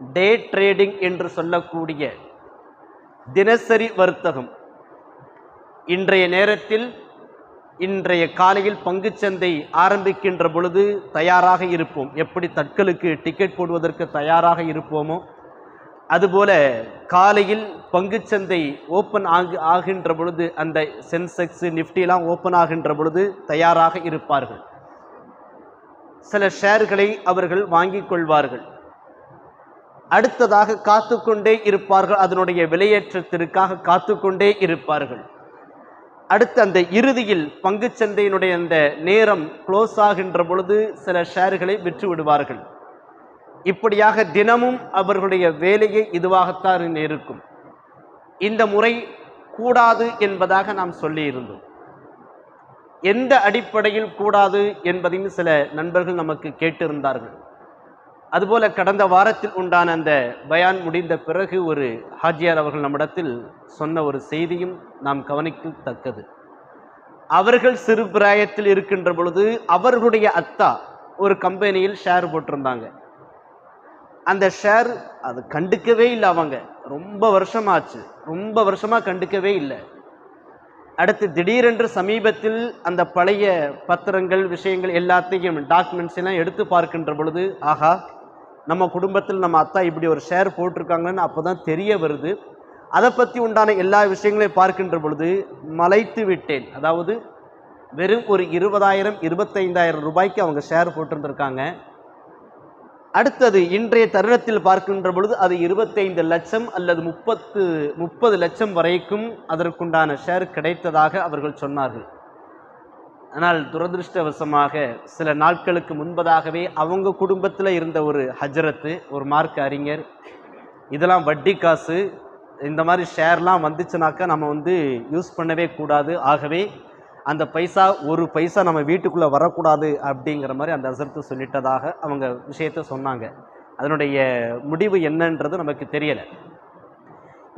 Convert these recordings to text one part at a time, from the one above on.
டே trading என்று சொல்லக்கூடிய தினசரி வர்த்தகம். இன்றைய நேரத்தில் இன்றைய காலையில் பங்குச்சந்தை ஆரம்பிக்கின்ற பொழுது தயாராக இருப்போம். எப்படி தட்களுக்கு டிக்கெட் போடுவதற்கு தயாராக இருப்போமோ அதுபோல காலையில் பங்குச்சந்தை ஓப்பன் ஆகு ஆகின்ற பொழுது அந்த சென்செக்ஸ் நிஃப்டிலாம் ஓப்பன் ஆகின்ற பொழுது தயாராக இருப்பார்கள். சில ஷேர்களை அவர்கள் வாங்கிக் கொள்வார்கள். அடுத்ததாக காத்து கொண்டே இருப்பார்கள். அதனுடைய விலையேற்றத்திற்காக காத்து கொண்டே இருப்பார்கள். அடுத்து அந்த இறுதியில் பங்குச்சந்தையினுடைய அந்த நேரம் க்ளோஸ் ஆகின்ற பொழுது சில ஷேர்களை விற்று விடுவார்கள். இப்படியாக தினமும் அவர்களுடைய வேலையை இதுவாகத்தான் இருக்கும். இந்த முறை கூடாது என்பதாக நாம் சொல்லியிருந்தோம். எந்த அடிப்படையில் கூடாது என்பதையும் சில நண்பர்கள் நமக்கு கேட்டிருந்தார்கள். அதுபோல கடந்த வாரத்தில் உண்டான அந்த பயான் முடிந்த பிறகு ஒரு ஹாஜியார் அவர்கள் நம்மிடத்தில் சொன்ன ஒரு செய்தியும் நாம் கவனிக்கத்தக்கது. அவர்கள் சிறு பிராயத்தில் இருக்கின்ற பொழுது அவர்களுடைய அத்தா ஒரு கம்பெனியில் ஷேர் போட்டிருந்தாங்க. அந்த ஷேர் அது கண்டுக்கவே இல்லை அவங்க. ரொம்ப வருஷமாச்சு. ரொம்ப வருஷமாக கண்டுக்கவே இல்லை. அடுத்து திடீரென்று சமீபத்தில் அந்த பழைய பத்திரங்கள் விஷயங்கள் எல்லாத்தையும் டாக்குமெண்ட்ஸ் எல்லாம் எடுத்து பார்க்கின்ற பொழுது ஆஹா நம்ம குடும்பத்தில் நம்ம அத்தா இப்படி ஒரு ஷேர் போட்டிருக்காங்கன்னு அப்போ தான் தெரிய வருது. அதை பற்றி உண்டான எல்லா விஷயங்களையும் பார்க்கின்ற பொழுது மலைத்து விட்டேன். அதாவது வெறும் ஒரு இருபதாயிரம் இருபத்தைந்தாயிரம் ரூபாய்க்கு அவங்க ஷேர் போட்டிருந்திருக்காங்க. அடுத்தது இன்றைய தருணத்தில் பார்க்கின்ற பொழுது அது இருபத்தைந்து லட்சம் அல்லது முப்பத்து முப்பது லட்சம் வரைக்கும் அதற்குண்டான ஷேர் கிடைத்ததாக அவர்கள் சொன்னார்கள். ஆனால் துரதிருஷ்டவசமாக சில நாட்களுக்கு முன்பதாகவே அவங்க குடும்பத்தில் இருந்த ஒரு ஹஜரத்து ஒரு மார்க் அறிஞர். இதெல்லாம் வட்டி காசு இந்த மாதிரி ஷேர்லாம் வந்துச்சுனாக்கா நம்ம வந்து யூஸ் பண்ணவே கூடாது. ஆகவே அந்த பைசா ஒரு பைசா நம்ம வீட்டுக்குள்ளே வரக்கூடாது அப்படிங்கிற மாதிரி அந்த அசர்த்து சொல்லிட்டதாக அவங்க விஷயத்த சொன்னாங்க. அதனுடைய முடிவு என்னன்றது நமக்கு தெரியலை.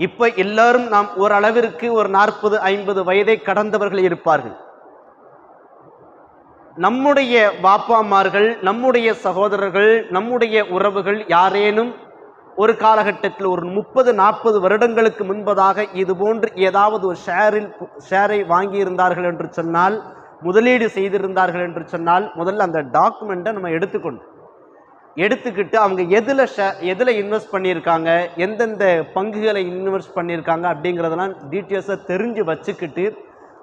இப்போ எல்லாரும் நாம் ஓரளவிற்கு ஒரு நாற்பது ஐம்பது வயதை கடந்தவர்கள் இருப்பார்கள். நம்முடைய வாப்பாமார்கள் நம்முடைய சகோதரர்கள் நம்முடைய உறவுகள் யாரேனும் ஒரு காலகட்டத்தில் ஒரு முப்பது நாற்பது வருடங்களுக்கு முன்பதாக இது போன்று ஏதாவது ஒரு ஷேரில் ஷேரை வாங்கியிருந்தார்கள் என்று சொன்னால் முதலீடு செய்திருந்தார்கள் என்று சொன்னால் முதல்ல அந்த டாக்குமெண்ட்டை நம்ம எடுத்துக்கொண்டு எடுத்துக்கிட்டு அவங்க எதில் ஷே எதில் இன்வெஸ்ட் பண்ணியிருக்காங்க எந்தெந்த பங்குகளை இன்வெஸ்ட் பண்ணியிருக்காங்க அப்படிங்கிறதெல்லாம் டீட்டெயில்ஸை தெரிஞ்சு வச்சுக்கிட்டு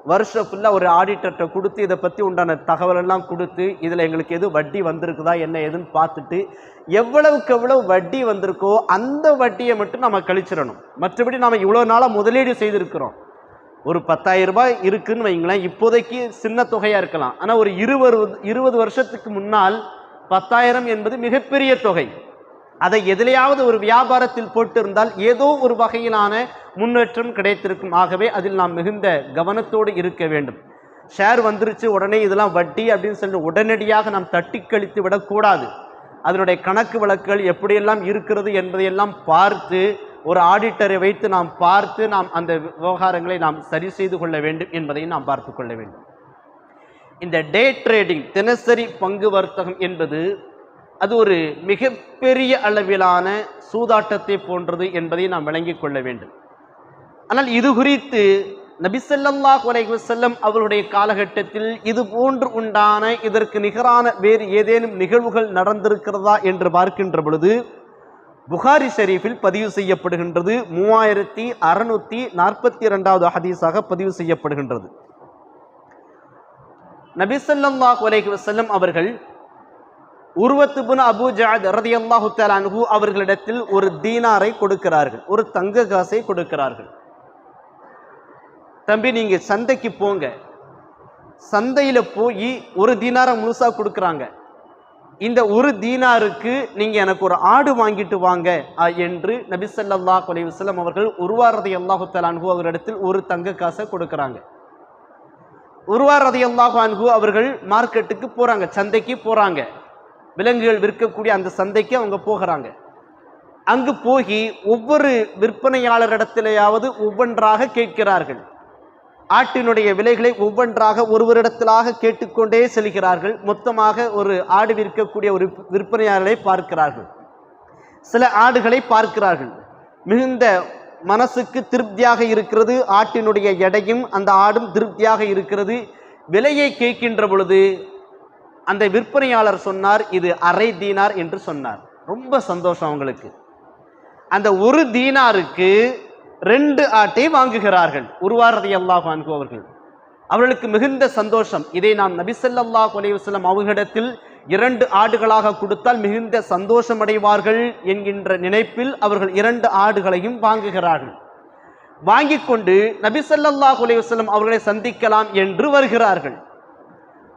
வருஷம் ஃபுல்லாக ஒரு ஆடிட்டர்கிட்ட கொடுத்து இதை பற்றி உண்டான தகவலெல்லாம் கொடுத்து இதில் எங்களுக்கு எது வட்டி வந்திருக்குதா என்ன ஏதுன்னு பார்த்துட்டு எவ்வளவுக்கு எவ்வளவு வட்டி வந்திருக்கோ அந்த வட்டியை மட்டும் நம்ம கழிச்சிடணும். மற்றபடி நம்ம இவ்வளோ நாளாக முதலீடு செய்திருக்கிறோம். ஒரு பத்தாயிரம் ரூபாய் வைங்களேன் இப்போதைக்கு சின்ன தொகையாக இருக்கலாம். ஆனால் ஒரு இருபது இருபது வருஷத்துக்கு முன்னால் பத்தாயிரம் என்பது மிகப்பெரிய தொகை. அதை எதிலையாவது ஒரு வியாபாரத்தில் போட்டிருந்தால் ஏதோ ஒரு வகையிலான முன்னேற்றம் கிடைத்திருக்கும். ஆகவே அதில் நாம் மிகுந்த கவனத்தோடு இருக்க வேண்டும். ஷேர் வந்துருச்சு உடனே இதெல்லாம் வட்டி அப்படின்னு சொல்லி உடனடியாக நாம் தட்டி கழித்து விடக்கூடாது அதனுடைய கணக்கு வழக்குகள் எப்படியெல்லாம் இருக்கிறது என்பதையெல்லாம் பார்த்து ஒரு ஆடிட்டரை வைத்து நாம் பார்த்து நாம் அந்த விவகாரங்களை நாம் சரி செய்து கொள்ள வேண்டும் என்பதையும் நாம் பார்த்து கொள்ள வேண்டும். இந்த டே ட்ரேடிங் தினசரி பங்கு வர்த்தகம் என்பது அது ஒரு மிகப்பெரிய அளவிலான சூதாட்டத்தை போன்றது என்பதை நாம் விளங்கிக் கொள்ள வேண்டும். ஆனால் இது குறித்து நபிசல்லா குலைகு செல்லம் அவருடைய காலகட்டத்தில் இது போன்று உண்டான இதற்கு நிகரான வேறு ஏதேனும் நிகழ்வுகள் நடந்திருக்கிறதா என்று பார்க்கின்ற பொழுது புகாரி ஷெரீஃபில் பதிவு செய்யப்படுகின்றது. மூவாயிரத்தி அறுநூத்தி நாற்பத்தி இரண்டாவது ஹதீஸாக பதிவு செய்யப்படுகின்றது. நபிசல்லா குலைகு செல்லம் அவர்கள் உருவத்துபின் அபு ஜாத் ரதியல்லாஹு தலான்ஹு அவர்களிடத்தில் ஒரு தீனாரை கொடுக்கிறார்கள். ஒரு தங்க காசை கொடுக்கிறார்கள். தம்பி நீங்கள் சந்தைக்கு போங்க. சந்தையில் போய் ஒரு தீனாரை முழுசாக கொடுக்குறாங்க. இந்த ஒரு தீனாருக்கு நீங்கள் எனக்கு ஒரு ஆடு வாங்கிட்டு வாங்க என்று நபிசல்லா ஸல்லல்லாஹு வசலம் அவர்கள் உருவாரதி அல்லாஹு தலான்ஹு அவரிடத்தில் ஒரு தங்க காசை கொடுக்குறாங்க. உருவார் அல்லாஹு அன்ஹு அவர்கள் மார்க்கெட்டுக்கு போகிறாங்க சந்தைக்கு போகிறாங்க விலங்குகள் விற்கக்கூடிய அந்த சந்தைக்கு அவங்க போகிறாங்க. அங்கு போய் ஒவ்வொரு விற்பனையாளரிடத்திலேயாவது ஒவ்வொன்றாக கேட்கிறார்கள். ஆட்டினுடைய விலைகளை ஒவ்வொன்றாக ஒருவரிடத்திலாக கேட்டுக்கொண்டே செல்கிறார்கள். மொத்தமாக ஒரு ஆடு விற்கக்கூடிய ஒரு விற்பனையாளரை பார்க்கிறார்கள். சில ஆடுகளை பார்க்கிறார்கள். மிகுந்த மனசுக்கு திருப்தியாக இருக்கிறது. ஆட்டினுடைய எடையும் அந்த ஆடும் திருப்தியாக இருக்கிறது. விலையை கேட்கின்ற பொழுது அந்த விற்பனையாளர் சொன்னார் இது அரை தீனார் என்று சொன்னார். ரொம்ப சந்தோஷம் அவங்களுக்கு. அந்த ஒரு தீனாருக்கு ரெண்டு ஆட்டை வாங்குகிறார்கள். உருவாரதி அல்லாஹ் அவர்கள். அவர்களுக்கு மிகுந்த சந்தோஷம். இதை நாம் நபிசல்லா அலைவசல்லம் அவர்களிடத்தில் இரண்டு ஆடுகளாக கொடுத்தால் மிகுந்த சந்தோஷம் அடைவார்கள் என்கின்ற நினைப்பில் அவர்கள் இரண்டு ஆடுகளையும் வாங்குகிறார்கள். வாங்கிக் கொண்டு நபிசல்லா அலைவசல்லம் அவர்களை சந்திக்கலாம் என்று வருகிறார்கள்.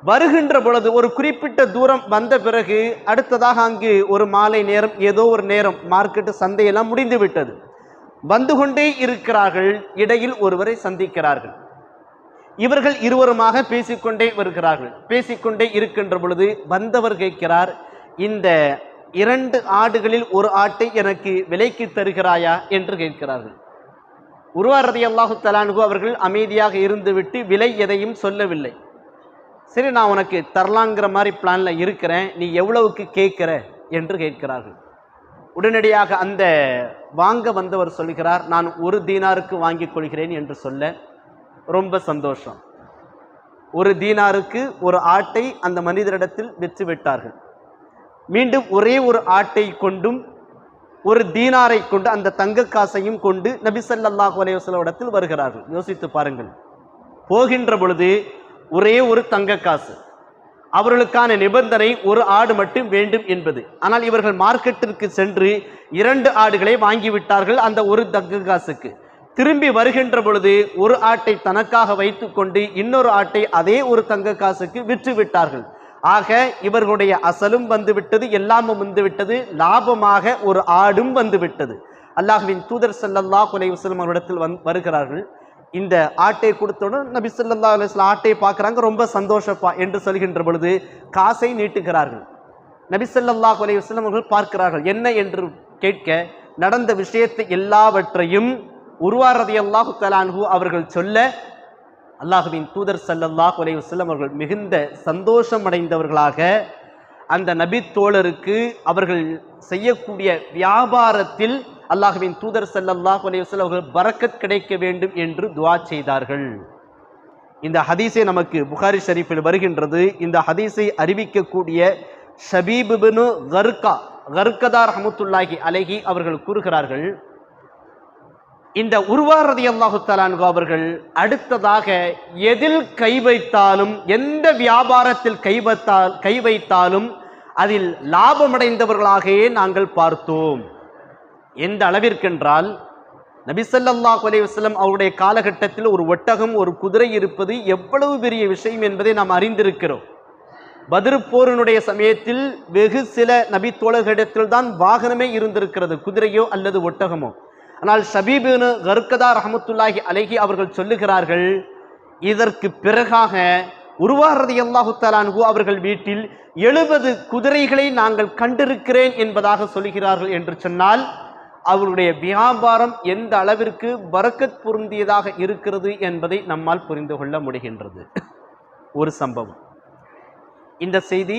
வருகின்ற பொழுது ஒரு குறிப்பிட்ட தூரம் வந்த பிறகு அடுத்ததாக அங்கு ஒரு மாலை நேரம் ஏதோ ஒரு நேரம் மார்க்கெட்டு சந்தையெல்லாம் முடிந்து விட்டது. வந்து கொண்டே இருக்கிறார்கள் இடையில் ஒருவரை சந்திக்கிறார்கள். இவர்கள் இருவருமாக பேசிக்கொண்டே வருகிறார்கள். பேசிக்கொண்டே இருக்கின்ற பொழுது வந்தவர் கேட்கிறார் இந்த இரண்டு ஆடுகளில் ஒரு ஆட்டை எனக்கு விலைக்கு தருகிறாயா? என்று கேட்கிறார்கள். உருவாரதி அல்லாஹு தலானுகு அவர்கள் அமைதியாக இருந்துவிட்டு விலை எதையும் சொல்லவில்லை. சரி நான் உனக்கு தரலாங்கிற மாதிரி பிளானில் இருக்கிறேன். நீ எவ்வளவுக்கு கேட்குற என்று கேட்கிறார்கள். உடனடியாக அந்த வாங்க வந்தவர் சொல்கிறார் நான் ஒரு தீனாருக்கு வாங்கிக் கொள்கிறேன் என்று சொல்ல ரொம்ப சந்தோஷம். ஒரு தீனாருக்கு ஒரு ஆட்டை அந்த மனிதரிடத்தில் விற்று விட்டார்கள் மீண்டும் ஒரே ஒரு ஆட்டை கொண்டும் ஒரு தீனாரை கொண்டு அந்த தங்க காசையும் கொண்டு நபி ஸல்லல்லாஹு இடத்தில் வருகிறார்கள். யோசித்து பாருங்கள். போகின்ற பொழுது ஒரே ஒரு தங்க காசு. அவர்களுக்கான நிபந்தனை ஒரு ஆடு மட்டும் வேண்டும் என்பது. ஆனால் இவர்கள் மார்க்கெட்டிற்கு சென்று இரண்டு ஆடுகளை வாங்கிவிட்டார்கள் அந்த ஒரு தங்க காசுக்கு. திரும்பி வருகின்ற பொழுது ஒரு ஆட்டை தனக்காக வைத்துக்கொண்டு இன்னொரு ஆட்டை அதே ஒரு தங்க காசுக்கு விற்று விட்டார்கள் ஆக இவர்களுடைய அசலும் வந்துவிட்டது எல்லாமும் வந்துவிட்டது லாபமாக ஒரு ஆடும் வந்துவிட்டது. அல்லாஹ்வின் தூதர் செல்லல்லா குலை வசலம் அவரிடத்தில் வந் வருகிறார்கள். இந்த ஆட்டை கொடுத்தவுடன் நபி சொல்லா அலைஹி வஸல்லம் ஆட்டையை பார்க்குறாங்க. ரொம்ப சந்தோஷப்பா என்று சொல்கின்ற பொழுது காசை நீட்டுகிறார்கள். நபி சொல்லல்லா அலி வஸ்லம் அவர்கள் பார்க்கிறார்கள். என்ன என்று கேட்க நடந்த விஷயத்தை எல்லாவற்றையும் உருவாரதி அல்லாஹு தலான்ஹு அவர்கள் சொல்ல அல்லாஹுவின் தூதர் சல்லல்லாஹ் அலி வஸ்லம் அவர்கள் மிகுந்த சந்தோஷம் அடைந்தவர்களாக அந்த நபி தோழருக்கு அவர்கள் செய்யக்கூடிய வியாபாரத்தில் அல்லாஹுவின் தூதர் ஸல்லல்லாஹு அலைஹி அவர்கள் பறக்கத் கிடைக்க வேண்டும் என்று துவா செய்தார்கள். இந்த ஹதீஸை நமக்கு புகாரி ஷரீஃபில் வருகின்றது. இந்த ஹதீஸை அறிவிக்கக்கூடிய ஷபீபுபினு கர்கா கர்கதா ரஹமத்துல்லாஹி அலஹி அவர்கள் கூறுகிறார்கள் இந்த உருவாரதி அல்லாஹு தலான்கு அவர்கள் அடுத்ததாக எதில் கை வைத்தாலும் எந்த வியாபாரத்தில் கை வைத்தால் கை வைத்தாலும் அதில் லாபமடைந்தவர்களாகவே நாங்கள் பார்த்தோம். எந்த அளவிற்கென்றால் நபிசல்லாஹ் அலைவாஸ்லம் அவருடைய காலகட்டத்தில் ஒரு ஒட்டகம் ஒரு குதிரை இருப்பது எவ்வளவு பெரிய விஷயம் என்பதை நாம் அறிந்திருக்கிறோம். பதிர்போரனுடைய சமயத்தில் வெகு சில நபி தோழர்களிடத்தில் தான் வாகனமே இருந்திருக்கிறது குதிரையோ அல்லது ஒட்டகமோ. ஆனால் ஷபீபுனு கர்கதா ரஹமத்துல்லாஹி அலஹி அவர்கள் சொல்லுகிறார்கள் இதற்கு பிறகாக உருவாரதி அல்லாஹு அவர்கள் வீட்டில் எழுபது குதிரைகளை நாங்கள் கண்டிருக்கிறேன் என்பதாக சொல்கிறார்கள் என்று சொன்னால் அவருடைய வியாபாரம் எந்த அளவிற்கு வரக்கத் பொருந்தியதாக இருக்கிறது என்பதை நம்மால் புரிந்து கொள்ள முடிகின்றது. ஒரு சம்பவம். இந்த செய்தி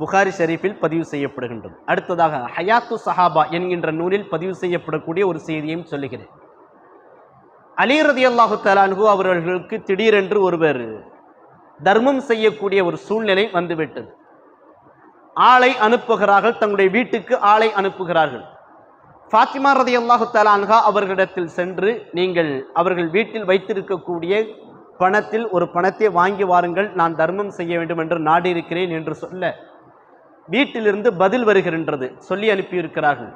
புகாரி ஷெரீஃபில் பதிவு செய்யப்படுகின்றது. அடுத்ததாக ஹயாத்து சஹாபா என்கின்ற நூலில் பதிவு செய்யப்படக்கூடிய ஒரு செய்தியையும் சொல்லுகிறேன். அலி ரதி அல்லாஹு தலான்ஹு அவர்களுக்கு திடீரென்று ஒருவர் தர்மம் செய்யக்கூடிய ஒரு சூழ்நிலை வந்துவிட்டது. ஆளை அனுப்புகிறார்கள் தங்களுடைய வீட்டுக்கு ஆளை அனுப்புகிறார்கள். ஃபாத்திமா ரதி அல்லாஹு தலான்ஹா அவர்களிடத்தில் சென்று நீங்கள் அவர்கள் வீட்டில் வைத்திருக்கக்கூடிய பணத்தில் ஒரு பணத்தை வாங்கி வாருங்கள் நான் தர்மம் செய்ய வேண்டும் என்று நாடியிருக்கிறேன் என்று சொல்ல வீட்டிலிருந்து பதில் வருகின்றது சொல்லி அனுப்பியிருக்கிறார்கள்.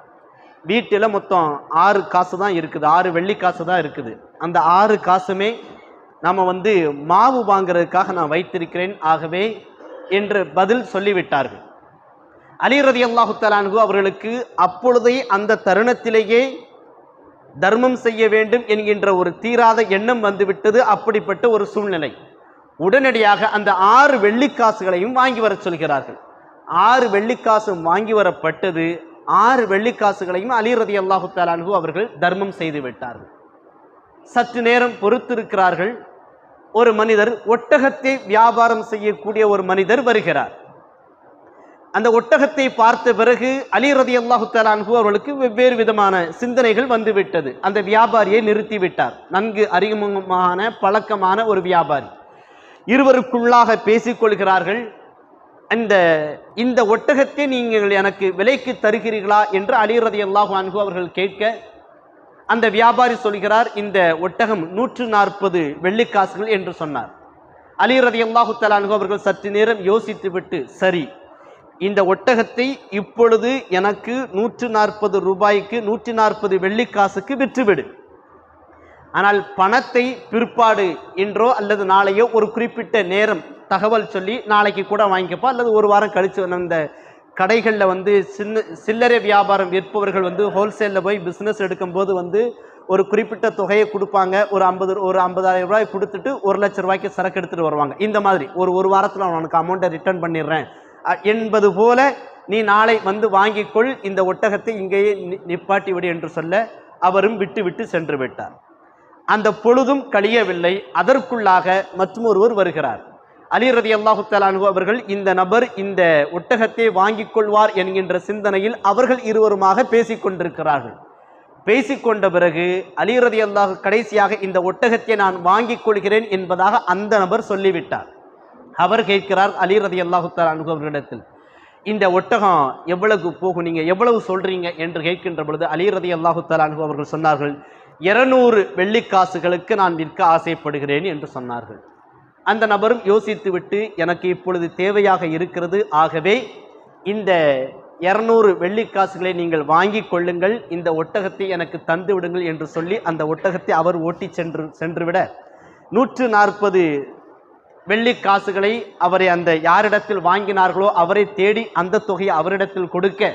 வீட்டில் மொத்தம் ஆறு காசு தான் இருக்குது. ஆறு வெள்ளி காசு தான் இருக்குது. அந்த ஆறு காசுமே நம்ம வந்து மாவு வாங்குறதுக்காக நான் வைத்திருக்கிறேன். ஆகவே என்று பதில் சொல்லிவிட்டார்கள். அலி ரதி அல்லாஹுத்தலான்கு அவர்களுக்கு அப்பொழுதே அந்த தருணத்திலேயே தர்மம் செய்ய வேண்டும் என்கின்ற ஒரு தீராத எண்ணம் வந்துவிட்டது. அப்படிப்பட்ட ஒரு சூழ்நிலை. உடனடியாக அந்த ஆறு வெள்ளிக்காசுகளையும் வாங்கி வரச் சொல்கிறார்கள். ஆறு வெள்ளிக்காசும் வாங்கி வரப்பட்டது. ஆறு வெள்ளிக்காசுகளையும் அலி ரதி அல்லாஹு தலான்கு அவர்கள் தர்மம் செய்து விட்டார்கள். சற்று நேரம் பொறுத்திருக்கிறார்கள். ஒரு மனிதர் ஒட்டகத்தை வியாபாரம் செய்யக்கூடிய ஒரு மனிதர் வருகிறார். அந்த ஒட்டகத்தை பார்த்த பிறகு அலி ரதி அல்லாஹு தலான்ஹு அவர்களுக்கு வெவ்வேறு விதமான சிந்தனைகள் வந்துவிட்டது. அந்த வியாபாரியை நிறுத்திவிட்டார். நன்கு அறிமுகமான பழக்கமான ஒரு வியாபாரி. இருவருக்குள்ளாக பேசிக்கொள்கிறார்கள். அந்த இந்த ஒட்டகத்தை நீங்கள் எனக்கு விலைக்கு தருகிறீர்களா என்று அலி ரதி அல்லாஹு அவர்கள் கேட்க அந்த வியாபாரி சொல்கிறார் இந்த ஒட்டகம் நூற்று நாற்பது வெள்ளிக்காசுகள் என்று சொன்னார். அலிரதி அல்லாஹு அவர்கள் சற்று நேரம் யோசித்துவிட்டு சரி இந்த ஒட்டகத்தை இப்பொழுது எனக்கு நூற்று நாற்பது ரூபாய்க்கு நூற்றி நாற்பது வெள்ளிக்காசுக்கு விற்றுவிடு. ஆனால் பணத்தை பிற்பாடு என்றோ அல்லது நாளையோ ஒரு குறிப்பிட்ட நேரம் தகவல் சொல்லி நாளைக்கு கூட வாங்கிக்கப்பா. அல்லது ஒரு வாரம் கழித்து அந்த கடைகளில் வந்து சின்ன சில்லறை வியாபாரம் விற்பவர்கள் வந்து ஹோல்சேலில் போய் பிஸ்னஸ் எடுக்கும்போது வந்து ஒரு குறிப்பிட்ட தொகையை கொடுப்பாங்க. ஒரு ஐம்பது ஒரு ஐம்பதாயிரம் ரூபாய் கொடுத்துட்டு ஒரு லட்ச ரூபாய்க்கு சரக்கு எடுத்துகிட்டு வருவாங்க. இந்த மாதிரி ஒரு ஒரு வாரத்தில் உனக்கு அமௌண்ட்டை ரிட்டர்ன் பண்ணிடுறேன். என்பது போல நீ நாளை வந்து வாங்கிக்கொள். இந்த ஒட்டகத்தை இங்கேயே நி- நிப்பாட்டி விடு என்று சொல்ல அவரும் விட்டு விட்டு சென்று விட்டார். அந்த பொழுதும் கழியவில்லை. அதற்குள்ளாக மற்றும் ஒருவர் வருகிறார். அலி ரதி அல்லாஹு தலானு அவர்கள் இந்த நபர் இந்த ஒட்டகத்தை வாங்கிக் கொள்வார் என்கின்ற சிந்தனையில் அவர்கள் இருவருமாக பேசிக் கொண்டிருக்கிறார்கள் பேசிக்கொண்ட பிறகு அலி ரதி அல்லாஹ் கடைசியாக இந்த ஒட்டகத்தை நான் வாங்கிக் கொள்கிறேன் என்பதாக அந்த நபர் சொல்லிவிட்டார். அவர் கேட்கிறார் அலி ரதி அல்லாஹு தலானு அவர்களிடத்தில் இந்த ஒட்டகம் எவ்வளவு போகும்? நீங்கள் எவ்வளவு சொல்கிறீங்க என்று கேட்கின்ற பொழுது அலி ரதி அல்லாஹு தலானு அவர்கள் சொன்னார்கள் இருநூறு வெள்ளிக்காசுகளுக்கு நான் விற்க ஆசைப்படுகிறேன் என்று சொன்னார்கள். அந்த நபரும் யோசித்துவிட்டு எனக்கு இப்பொழுது தேவையாக இருக்கிறது. ஆகவே இந்த இரநூறு வெள்ளிக்காசுகளை நீங்கள் வாங்கி கொள்ளுங்கள். இந்த ஒட்டகத்தை எனக்கு தந்து விடுங்கள் என்று சொல்லி அந்த ஒட்டகத்தை அவர் ஓட்டி சென்று சென்றுவிட நூற்று நாற்பது வெள்ளி காசுகளை அவரை அந்த யாரிடத்தில் வாங்கினார்களோ அவரை தேடி அந்த தொகையை அவரிடத்தில் கொடுக்க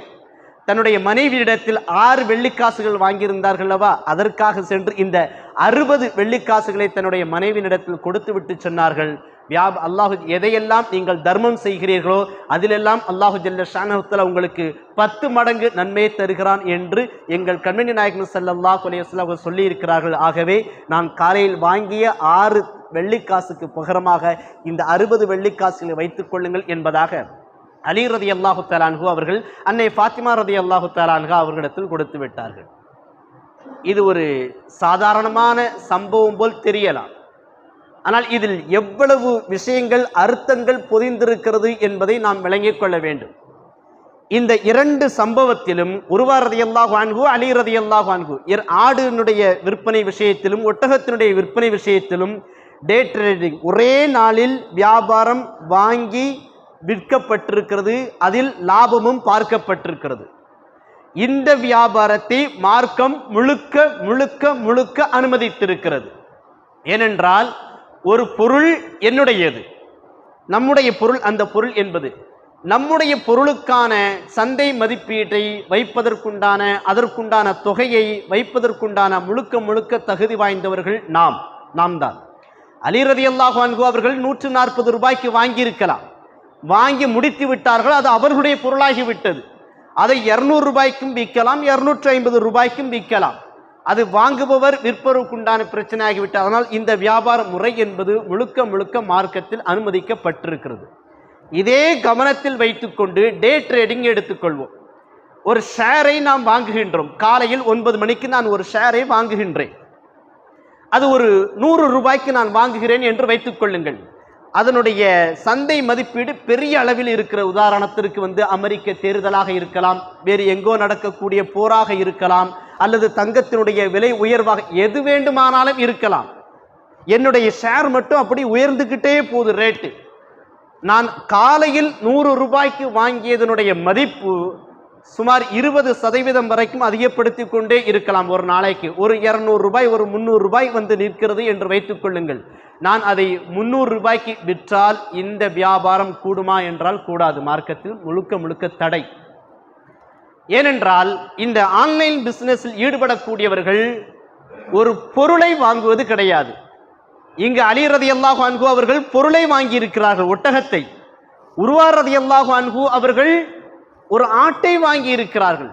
தன்னுடைய மனைவியிடத்தில் ஆறு வெள்ளிக்காசுகள் வாங்கியிருந்தார்கள் அல்லவா அதற்காக சென்று இந்த அறுபது வெள்ளிக்காசுகளை தன்னுடைய மனைவியிடத்தில் கொடுத்து விட்டு சொன்னார்கள். வியாப அல்லாஹு எதையெல்லாம் நீங்கள் தர்மம் செய்கிறீர்களோ அதிலெல்லாம் அல்லாஹு ஜல்ல ஷானஹுத்தலா உங்களுக்கு பத்து மடங்கு நன்மையை தருகிறான் என்று எங்கள் கண்மணி நாயகன் சல்லாஹ் அலைஹி அவர்கள் சொல்லியிருக்கிறார்கள். ஆகவே நான் காலையில் வாங்கிய ஆறு வெள்ளிக்காசுக்கு பகரமாக இந்த அறுபது வெள்ளிக்காசுகளை வைத்துக் கொள்ளுங்கள் என்பதாக அலி ரதி அல்லாஹு தலான்ஹு அவர்கள் அன்னை ஃபாத்திமா ரதி அல்லாஹு தலான்ஹா அவர்களிடத்தில் கொடுத்து விட்டார்கள். இது ஒரு சாதாரணமான சம்பவம் போல் தெரியலாம். ஆனால் இதில் எவ்வளவு விஷயங்கள் அர்த்தங்கள் பொதிந்திருக்கிறது என்பதை நாம் விளங்கிக் கொள்ள வேண்டும். இந்த இரண்டு சம்பவத்திலும் உருவா ரதியல்லாஹ் வான்கு அலி ரதியல்லாஹு வான்கு இர் ஆடினுடைய விற்பனை விஷயத்திலும் ஒட்டகத்தினுடைய விற்பனை விஷயத்திலும் டே ட்ரேடிங் ஒரே நாளில் வியாபாரம் வாங்கி விற்கப்பட்டிருக்கிறது அதில் லாபமும் பார்க்கப்பட்டிருக்கிறது. இந்த வியாபாரத்தை மார்க்கம் முழுக்க முழுக்க முழுக்க அனுமதித்திருக்கிறது. ஏனென்றால் ஒரு பொருள் என்னுடையது. நம்முடைய பொருள் அந்த பொருள் என்பது. நம்முடைய பொருளுக்கான சந்தை மதிப்பீட்டை வைப்பதற்குண்டான அதற்குண்டான தொகையை வைப்பதற்குண்டான முழுக்க முழுக்க தகுதி வாய்ந்தவர்கள் நாம் நாம் தான் அலி ரதியல்லாஹு அவர்கள் நூற்று நாற்பது ரூபாய்க்கு வாங்கியிருக்கலாம். வாங்கி முடித்து விட்டார்கள் அது அவர்களுடைய பொருளாகிவிட்டது அதை இரநூறு ரூபாய்க்கும் விற்கலாம் இரநூற்றி ஐம்பது ரூபாய்க்கும் விற்கலாம். அது வாங்குபவர் விற்பவருக்குண்டான பிரச்சனை ஆகிவிட்டது அதனால் இந்த வியாபார முறை என்பது முழுக்க முழுக்க மார்க்கத்தில் அனுமதிக்கப்பட்டிருக்கிறது. இதே கவனத்தில் வைத்துக்கொண்டு டே ட்ரேடிங் எடுத்துக்கொள்வோம். ஒரு ஷேரை நாம் வாங்குகின்றோம். காலையில் ஒன்பது மணிக்கு நான் ஒரு ஷேரை வாங்குகின்றேன். அது ஒரு நூறு ரூபாய்க்கு நான் வாங்குகிறேன் என்று வைத்துக் கொள்ளுங்கள் அதனுடைய சந்தை மதிப்பீடு பெரிய அளவில் இருக்கிற உதாரணத்திற்கு வந்து அமெரிக்க தேர்தலாக இருக்கலாம் வேறு எங்கோ நடக்கக்கூடிய போராக இருக்கலாம் அல்லது தங்கத்தினுடைய விலை உயர்வாக எது வேண்டுமானாலும் இருக்கலாம். என்னுடைய ஷேர் மட்டும் அப்படி உயர்ந்துக்கிட்டே போகுது ரேட்டு. நான் காலையில் நூறு ரூபாய்க்கு வாங்கியதனுடைய மதிப்பு சுமார் இருபது சதவீதம் வரைக்கும் அதிகப்படுத்தி கொண்டே இருக்கலாம். ஒரு நாளைக்கு ஒரு இரநூறு ரூபாய் ஒரு முந்நூறு ரூபாய் வந்து நிற்கிறது என்று வைத்துக் கொள்ளுங்கள். நான் அதை முந்நூறு ரூபாய்க்கு விற்றால் இந்த வியாபாரம் கூடுமா என்றால் கூடாது. மார்க்கத்தில் முழுக்க முழுக்க தடை. ஏனென்றால் இந்த ஆன்லைன் பிஸ்னஸில் ஈடுபடக்கூடியவர்கள் ஒரு பொருளை வாங்குவது கிடையாது. இங்கு அலி ரதியல்லாஹு அன்கு அவர்கள் பொருளை வாங்கியிருக்கிறார்கள் ஒட்டகத்தை. உருவார் ரதியல்லாஹு அன்ஹு அவர்கள் ஒரு ஆட்டை வாங்கி இருக்கிறார்கள்.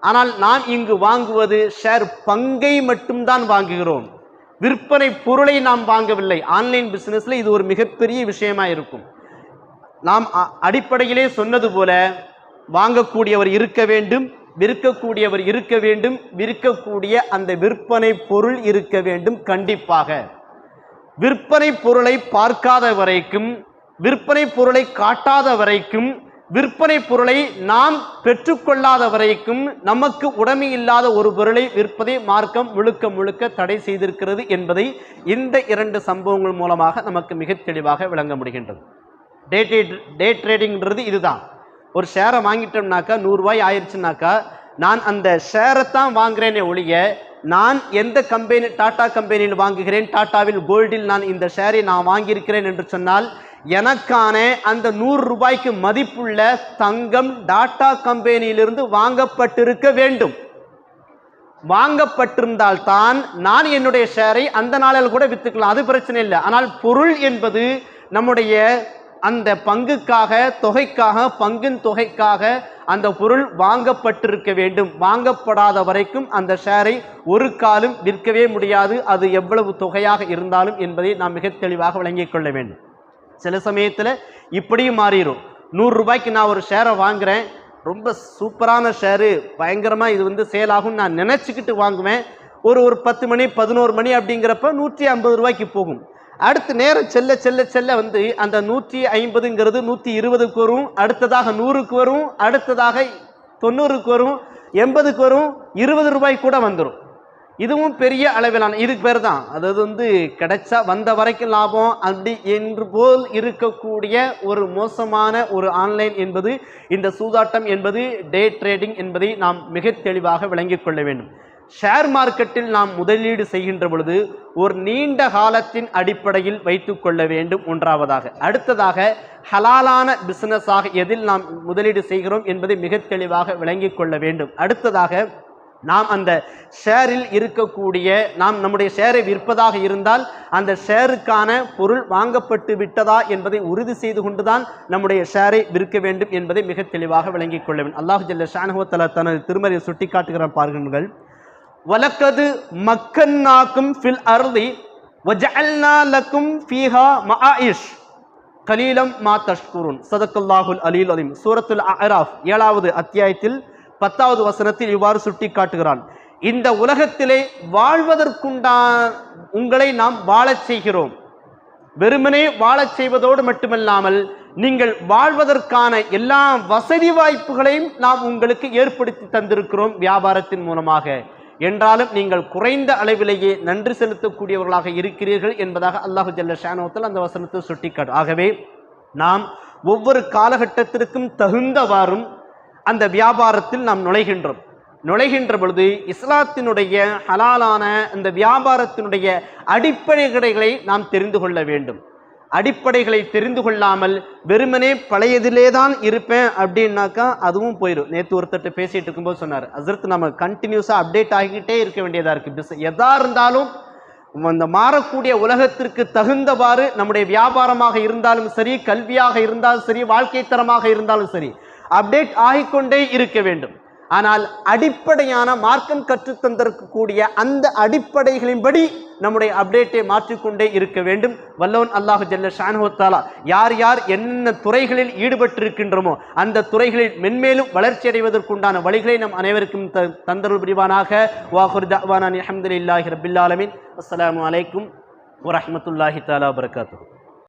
ஆனால் நாம் இங்கு வாங்குவது ஷேர் பங்கை மட்டும்தான் வாங்குகிறோம். விற்பனை பொருளை நாம் வாங்கவில்லை. ஆன்லைன் பிஸ்னஸில் இது ஒரு மிகப்பெரிய விஷயமாக இருக்கும். நாம் அ- அடிப்படையிலே சொன்னது போல வாங்கக்கூடியவர் இருக்க வேண்டும் விற்கக்கூடியவர் இருக்க வேண்டும் விற்கக்கூடிய அந்த விற்பனை பொருள் இருக்க வேண்டும் கண்டிப்பாக. விற்பனை பொருளை பார்க்காத வரைக்கும் விற்பனை பொருளை காட்டாத வரைக்கும் விற்பனை பொருளை நாம் பெற்றுக்கொள்ளாத வரைக்கும் நமக்கு உடமை இல்லாத ஒரு பொருளை விற்பதை மார்க்கம் முழுக்க முழுக்க தடை செய்திருக்கிறது என்பதை இந்த இரண்டு சம்பவங்கள் மூலமாக நமக்கு மிக தெளிவாக விளங்க முடிகின்றது. டே ட்ரேட் டே ட்ரேடிங்கிறது இதுதான். ஒரு ஷேரை வாங்கிட்டோம்னாக்கா நூறுரூவாய் ஆயிடுச்சுனாக்கா நான் அந்த ஷேரை தான் வாங்குறேனே ஒழிய நான் எந்த கம்பெனி டாடா கம்பெனியில் வாங்குகிறேன் டாட்டாவில் கோல்டில் நான் இந்த ஷேரை நான் வாங்கியிருக்கிறேன் என்று சொன்னால் எனக்கான அந்த நூறு ரூபாய்க்கு மதிப்புள்ள தங்கம் டாடா கம்பெனியிலிருந்து வாங்கப்பட்டிருக்க வேண்டும். வாங்கப்பட்டிருந்தால் தான் நான் என்னுடைய ஷேரை அந்த நாளில் கூட விற்றுக்கலாம் அது பிரச்சனை இல்லை. ஆனால் பொருள் என்பது நம்முடைய அந்த பங்குக்காக தொகைக்காக பங்கின் தொகைக்காக அந்த பொருள் வாங்கப்பட்டிருக்க வேண்டும். வாங்கப்படாத வரைக்கும் அந்த ஷேரை ஒரு காலும் விற்கவே முடியாது. அது எவ்வளவு தொகையாக இருந்தாலும் என்பதை நாம் மிக தெளிவாக வழங்கிக் கொள்ள வேண்டும். சில சமயத்தில் இப்படியும் மாறிடும் நூறுரூபாய்க்கு நான் ஒரு ஷேரை வாங்குகிறேன் ரொம்ப சூப்பரான ஷேரு பயங்கரமாக இது வந்து சேல் ஆகும்னு நான் நினச்சிக்கிட்டு வாங்குவேன். ஒரு ஒரு பத்து மணி பதினோரு மணி அப்படிங்கிறப்ப நூற்றி ஐம்பது ரூபாய்க்கு போகும். அடுத்து நேரம் செல்ல செல்ல செல்ல வந்து அந்த நூற்றி ஐம்பதுங்கிறது நூற்றி இருபதுக்கு வரும். அடுத்ததாக நூறுக்கு வரும். அடுத்ததாக தொண்ணூறுக்கு வரும். எண்பதுக்கு வரும். இருபது ரூபாய் கூட வந்துடும் இதுவும் பெரிய அளவிலான இதுக்கு பேர் தான் அதாவது வந்து கிடைச்சா வந்த வரைக்கும் லாபம் அப்படி என்று போல் இருக்கக்கூடிய ஒரு மோசமான ஒரு ஆன்லைன் என்பது இந்த சூதாட்டம் என்பது டே ட்ரேடிங் என்பதை நாம் மிக தெளிவாக விளங்கிக் கொள்ள வேண்டும். ஷேர் மார்க்கெட்டில் நாம் முதலீடு செய்கின்ற பொழுது ஒரு நீண்ட காலத்தின் அடிப்படையில் வைத்துக்கொள்ள வேண்டும் ஒன்றாவதாக. அடுத்ததாக ஹலாலான பிஸ்னஸாக எதில் நாம் முதலீடு செய்கிறோம் என்பதை மிக தெளிவாக விளங்கிக் கொள்ள வேண்டும். அடுத்ததாக நாம் அந்த ஷேரில் இருக்கக்கூடிய நாம் நம்முடைய ஷேரை விற்பதாக இருந்தால் அந்த ஷேருக்கான பொருள் வாங்கப்பட்டு விட்டதா என்பதை உறுதி செய்து கொண்டுதான் நம்முடைய ஷேரை விற்க வேண்டும் என்பதை மிக தெளிவாக விளங்கிக் கொள்ள வேண்டும். அல்லாஹு ஜல்ல ஷானுவத்தலா தனது திருமறையை சுட்டி காட்டுகிற பாருங்கள் வலக்கது மக்கன்னாக்கும் ஃபில் அருதி வஜஅல்னா லக்கும் ஃபீஹா மஆயிஷ் கலீலம் மா தஷ்குருன். சதக்குல்லாஹுல் அலீல் அலீம். சூரத்துல் அராஃப் ஏழாவது அத்தியாயத்தில் பத்தாவது வசனத்தில் இவ்வாறு சுட்டி காட்டுகிறான் இந்த உலகத்திலே வாழ்வதற்குண்டா உங்களை நாம் வாழச் செய்கிறோம். வெறுமனே வாழச் செய்வதோடு மட்டுமல்லாமல் நீங்கள் வாழ்வதற்கான எல்லா வசதி வாய்ப்புகளையும் நாம் உங்களுக்கு ஏற்படுத்தி தந்திருக்கிறோம் வியாபாரத்தின் மூலமாக. என்றாலும் நீங்கள் குறைந்த அளவிலேயே நன்றி செலுத்தக்கூடியவர்களாக இருக்கிறீர்கள் என்பதாக அல்லாஹு ஜல்ல ஷானோத்தல் அந்த வசனத்தை சுட்டிக்காட்டு. ஆகவே நாம் ஒவ்வொரு காலகட்டத்திற்கும் தகுந்தவாறும் அந்த வியாபாரத்தில் நாம் நுழைகின்றோம். நுழைகின்ற பொழுது இஸ்லாத்தினுடைய ஹலாலான அந்த வியாபாரத்தினுடைய அடிப்படைகளை நாம் தெரிந்து கொள்ள வேண்டும். அடிப்படைகளை தெரிந்து கொள்ளாமல் வெறுமனே பழையதிலே தான் இருப்பேன் அப்படின்னாக்கா அதுவும் போயிடும் நேற்று ஒருத்தர்கிட்ட பேசிகிட்டு இருக்கும்போது சொன்னார் அதற்கு நம்ம கண்டினியூஸாக அப்டேட் ஆகிக்கிட்டே இருக்க வேண்டியதாக இருக்குது பிஸ் எதா இருந்தாலும் அந்த மாறக்கூடிய உலகத்திற்கு தகுந்தவாறு நம்முடைய வியாபாரமாக இருந்தாலும் சரி கல்வியாக இருந்தாலும் சரி வாழ்க்கை தரமாக இருந்தாலும் சரி அப்டேட் ஆகிக்கொண்டே இருக்க வேண்டும். ஆனால் அடிப்படையான மார்க்கம் கற்றுத்தந்திருக்கக்கூடிய அந்த அடிப்படைகளின்படி நம்முடைய அப்டேட்டை மாற்றிக்கொண்டே இருக்க வேண்டும். வல்லவன் அல்லாஹு ஜல்ல ஷானுத்தாலா யார் யார் என்ன துறைகளில் ஈடுபட்டிருக்கின்றோமோ அந்த துறைகளில் மென்மேலும் வளர்ச்சி அடைவதற்குண்டான வழிகளை நம் அனைவருக்கும் த தந்தருள் புரிவானாக. வாஹுர் தவானான் அஹமதுல்லாஹி ரபில்லாலமின் அஸ்ஸலாமு அலைக்கும் வரமத்துல்லாஹி தாலா வரகாத்து